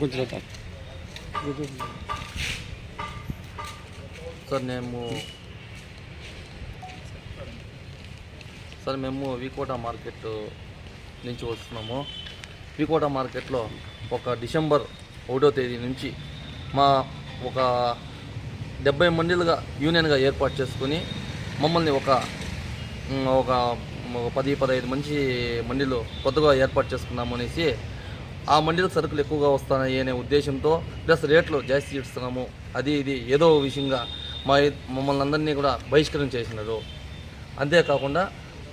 కొంచెం సార్ మేము సార్ మేము వికోట మార్కెట్ నుంచి వస్తున్నాము. వికోట మార్కెట్లో ఒక డిసెంబర్ ఒకటో తేదీ నుంచి మా ఒక డెబ్బై మందిలుగా యూనియన్గా ఏర్పాటు చేసుకుని మమ్మల్ని ఒక ఒక పది పదహైదు మంచి మండీలు కొత్తగా ఏర్పాటు చేసుకున్నాము అనేసి ఆ మండీలకు సరుకులు ఎక్కువగా వస్తాయి అనే ఉద్దేశంతో ప్లస్ రేట్లు జాస్తి ఇస్తున్నాము అది ఇది ఏదో విషయంగా మా మమ్మల్ని అందరినీ కూడా బహిష్కరణ చేసినారు. అంతేకాకుండా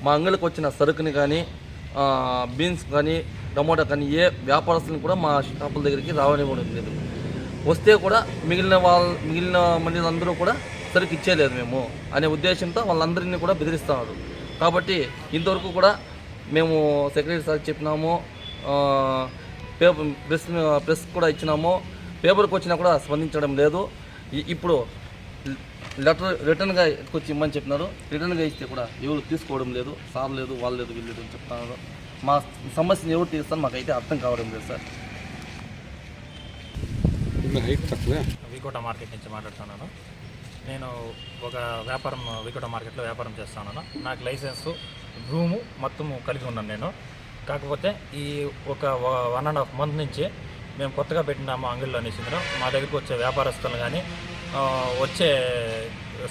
మా అంగడికి వచ్చిన సరుకుని కానీ బీన్స్ కానీ టమోటా కానీ ఏ వ్యాపారస్తులను కూడా మా షాపుల దగ్గరికి రావనివ్వడం లేదు. వస్తే కూడా మిగిలిన వాళ్ళ మిగిలిన మండలందరూ కూడా సరుకు ఇచ్చేయలేదు మేము అనే ఉద్దేశంతో వాళ్ళందరినీ కూడా బెదిరిస్తున్నారు. కాబట్టి ఇంతవరకు కూడా మేము సెక్రటరీ సార్ చెప్పినాము పేపర్ ప్రెస్ ప్రెస్ కూడా ఇచ్చినాము పేపర్కి వచ్చినా కూడా స్పందించడం లేదు. ఇప్పుడు లెటర్ రిటర్న్గా ఎత్తుకొచ్చి ఇమ్మని చెప్పినారు. రిటర్న్గా ఇస్తే కూడా ఎవరు తీసుకోవడం లేదు. సార్ లేదు వాళ్ళు లేదు వీళ్ళు లేదు అని చెప్తున్నారు. మా సమస్యను ఎవరు తీరుస్తారు మాకైతే అర్థం కావడం లేదు సార్. వికోట మార్కెట్ నుంచి మాట్లాడుతున్నాను. నేను ఒక వ్యాపారం వికోట మార్కెట్లో వ్యాపారం చేస్తున్నాను నాకు లైసెన్సు రూము మొత్తం కలిగి ఉన్నాను నేను. కాకపోతే ఈ ఒక వన్ అండ్ హాఫ్ మంత్ నుంచి మేము కొత్తగా పెట్టిన మా అంగడిలో అనేసిందో మా దగ్గరికి వచ్చే వ్యాపారస్తులు కానీ వచ్చే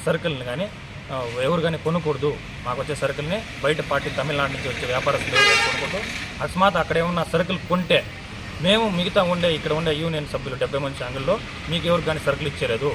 సర్కిల్ని కానీ ఎవరు కానీ కొనకూడదు. మాకు వచ్చే సరుకుల్ని బయట పార్టీ తమిళనాడు నుంచి వచ్చే వ్యాపారస్తులు ఎవరు అకస్మాత్ అక్కడ ఏమన్నా సరుకులు కొంటే మేము మిగతా ఉండే ఇక్కడ ఉండే యూనియన్ సభ్యులు డెబ్బై మంది అంగుల్లో మీకు ఎవరు కానీ సరుకులు ఇచ్చేలేదు.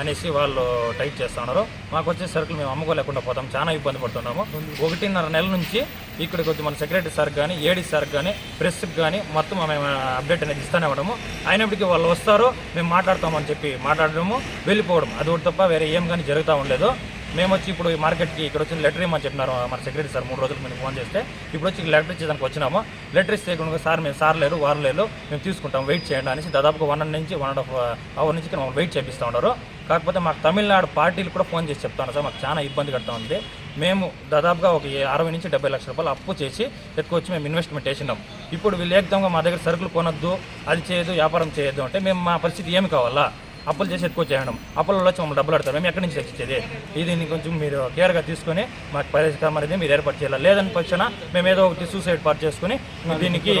అనేసి వాళ్ళు టైట్ చేస్తున్నారు మాకు వచ్చే సరుకులు మేము అమ్ముకోలేకుండా పోతాం. చాలా ఇబ్బంది పడుతున్నాము. ఒకటిన్నర నెల నుంచి ఇక్కడికి వచ్చి మన సెక్రటరీ సార్ కానీ ఏడీ సార్ కానీ ప్రెస్కి కానీ మొత్తం మేము అప్డేట్ అనేది ఇస్తానే ఉండము. అయినప్పటికీ వాళ్ళు వస్తారు మేము మాట్లాడతామని చెప్పి మాట్లాడడము వెళ్ళిపోవడం అది ఒకటి తప్ప వేరే ఏం కానీ జరుగుతూ ఉండలేదు. మేము వచ్చి ఇప్పుడు ఈ మార్కెట్కి ఇక్కడ వచ్చిన లెటర్ ఇమ్మని చెప్పినారు మన సెక్రటరీ సార్ మూడు రోజులకు మేము ఫోన్ చేస్తే ఇప్పుడు వచ్చి లెటర్ ఇచ్చేదానికి వచ్చినాము. లెటర్ ఇస్తే సార్ మేము సార్ లేరు వారు లేరు మేము తీసుకుంటాం వెయిట్ చేయండి అనేసి దాదాపుగా వన్ అండ్ నుంచి వన్ అండ్ హాఫ్ అవర్ నుంచి మమ్మల్ని వెయిట్ చేపిస్తూ ఉన్నారు. కాకపోతే మాకు తమిళనాడు పార్టీలు కూడా ఫోన్ చేసి చెప్తాను సార్ మాకు చాలా ఇబ్బంది కడతా ఉంది. మేము దాదాపుగా ఒక అరవై నుంచి డెబ్బై లక్షల రూపాయలు అప్పు చేసి ఎత్తుకొచ్చి మేము ఇన్వెస్ట్మెంట్ చేసినాం ఇప్పుడు వీళ్ళు ఏకదంగా మా దగ్గర సరుకులు కొనొద్దు అది చేయదు వ్యాపారం చేయొద్దు అంటే మేము మా పరిస్థితి ఏమి కావాలా? అప్పులు చేసి చేయడం. అప్పులలో వచ్చి మమ్మల్ని డబ్బులు అడతారు మేము ఎక్కడి నుంచి తెచ్చిచ్చేది? ఇది కొంచెం మీరు కేర్గా తీసుకొని మాకు పరిష్కారం అనేది మీరు ఏర్పాటు చేయాలి? లేదని పక్షాన మేము ఏదో ఒకటి సూసైడ్ పాటు చేసుకుని దీనికి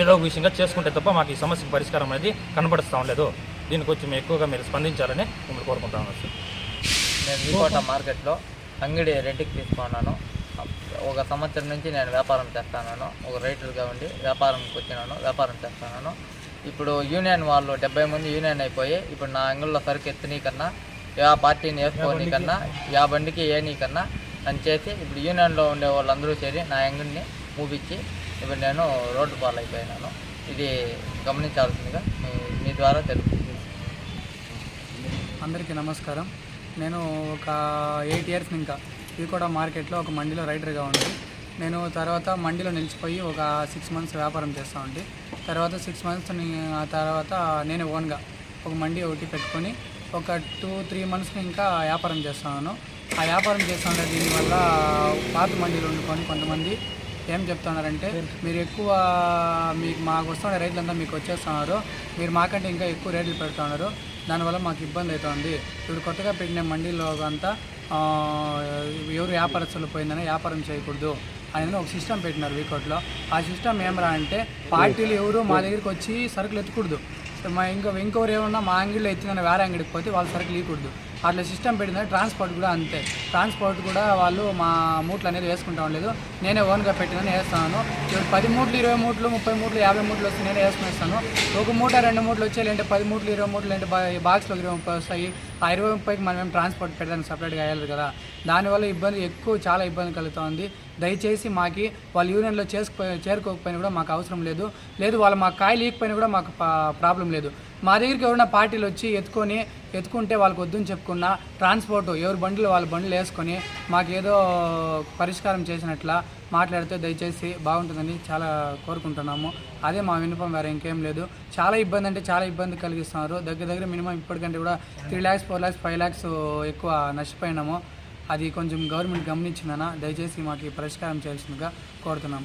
ఏదో ఒక విషయంగా చేసుకుంటే తప్ప మాకు ఈ సమస్యకు పరిష్కారం అనేది కనబడుస్తూ ఉండలేదు దీని కొంచెం ఎక్కువగా మీరు స్పందించాలని మిమ్మల్ని కోరుకుంటా ఉన్నాను సార్. నేను వికోట మార్కెట్లో అంగడి రెంట్కి తీసుకున్నాను. ఒక సంవత్సరం నుంచి నేను వ్యాపారం చేస్తున్నాను ఒక రైటర్గా ఉండి వ్యాపారంకి వచ్చినాను. వ్యాపారం చేస్తున్నాను ఇప్పుడు యూనియన్ వాళ్ళు డెబ్బై మంది యూనియన్ అయిపోయి ఇప్పుడు నా అంగడిలో సరుకు ఎత్తునీ కన్నా యా పార్టీని వేసుకోని కన్నా యా బండికి ఏనీ కన్నా అని చేసి ఇప్పుడు యూనియన్లో ఉండే వాళ్ళందరూ చేరి నా అంగుడిని మూపించి ఇప్పుడు నేను రోడ్డు పాలైపోయినాను. ఇది గమనించాల్సిందిగా మీ- ద్వారా తెలుపు అందరికీ నమస్కారం. నేను ఒక ఎయిట్ ఇయర్స్ ఇంకా ఇది కూడా మార్కెట్లో ఒక మండీలో రైడర్గా ఉంది నేను తర్వాత మండీలో నిలిచిపోయి ఒక సిక్స్ మంత్స్ వ్యాపారం చేస్తూ ఉండి తర్వాత సిక్స్ మంత్స్ ఆ తర్వాత నేను ఓన్గా ఒక మండీ ఒకటి పెట్టుకొని ఒక టూ త్రీ మంత్స్ ఇంకా వ్యాపారం చేస్తున్నాను ఆ వ్యాపారం చేస్తుంటే దీనివల్ల పాత మండీలు వండుకొని కొంతమంది ఏం చెప్తున్నారంటే మీరు ఎక్కువ మీకు మాకు వస్తున్న రైతులంతా మీకు వచ్చేస్తున్నారు. మీరు మాకంటే ఇంకా ఎక్కువ రేట్లు పెడుతున్నారు. దానివల్ల మాకు ఇబ్బంది అవుతుంది. ఇప్పుడు కొత్తగా పెట్టిన మండీలో అంతా ఎవరు వ్యాపారస్తులు పోయిందని వ్యాపారం చేయకూడదు. అనేది ఒక సిస్టమ్ పెట్టినారు వీకౌట్లో. ఆ సిస్టమ్ ఏమరా అంటే పార్టీలు ఎవరు మా దగ్గరికి వచ్చి సరుకులు ఎత్తకూడదు. మా ఇంకా ఇంకొకరు ఏమన్నా మా అంగిడిలో ఎత్తిందని వేరే అంగడికి పోతే వాళ్ళు సరుకులు ఇవ్వకూడదు. అట్లా సిస్టమ్ పెట్టింది ట్రాన్స్పోర్ట్ కూడా అంతే. ట్రాన్స్పోర్ట్ కూడా వాళ్ళు మా మూట్లు అనేది వేసుకుంటా ఉండలేదు నేనే ఓన్గా పెట్టినని వేస్తాను. ఇప్పుడు పది మూట్లు ఇరవై మూట్లు ముప్పై మూట్లు యాభై మూట్లు వస్తే నేనే వేసుకునేస్తాను. ఒక మూట రెండు మూట్లు వచ్చాయి లేదంటే పది మూట్లు ఇరవై మూట్లు అంటే బాక్స్లో ఇరవై ముప్పై వస్తాయి. ఆ ఇరవై ముప్పైకి మనం ఏం ట్రాన్స్పోర్ట్ పెట్టడానికి సపరేట్గా వేయాలి కదా. దానివల్ల ఇబ్బంది ఎక్కువ చాలా ఇబ్బంది కలుగుతుంది. దయచేసి మాకి వాళ్ళు యూనియన్లో చేసుకుపో చేరుకోకపోయినా కూడా మాకు అవసరం లేదు. లేదు వాళ్ళు మా కాయలు ఈకపోయినా కూడా మాకు ప్రాబ్లం లేదు. మా దగ్గరికి ఎవరైనా పార్టీలు వచ్చి ఎత్తుకొని ఎత్తుకుంటే వాళ్ళకి వద్దని చెప్పుకున్నా ట్రాన్స్పోర్ట్ ఎవరి బండ్లు వాళ్ళ బండ్లు వేసుకొని మాకు ఏదో పరిష్కారం చేసినట్ల మాట్లాడితే దయచేసి బాగుంటుందని చాలా కోరుకుంటున్నాము. అదే మా విన్నపం వేరే ఇంకేం లేదు. చాలా ఇబ్బంది అంటే చాలా ఇబ్బంది కలిగిస్తున్నారు. దగ్గర దగ్గర మినిమం ఇప్పటికంటే కూడా three lakhs four lakhs five lakhs ఎక్కువ నష్టపోయినాము. అది కొంచెం గవర్నమెంట్ గమనించిందన దయచేసి మాకు పరిష్కారం చేయాల్సిందిగా కోరుతున్నాం.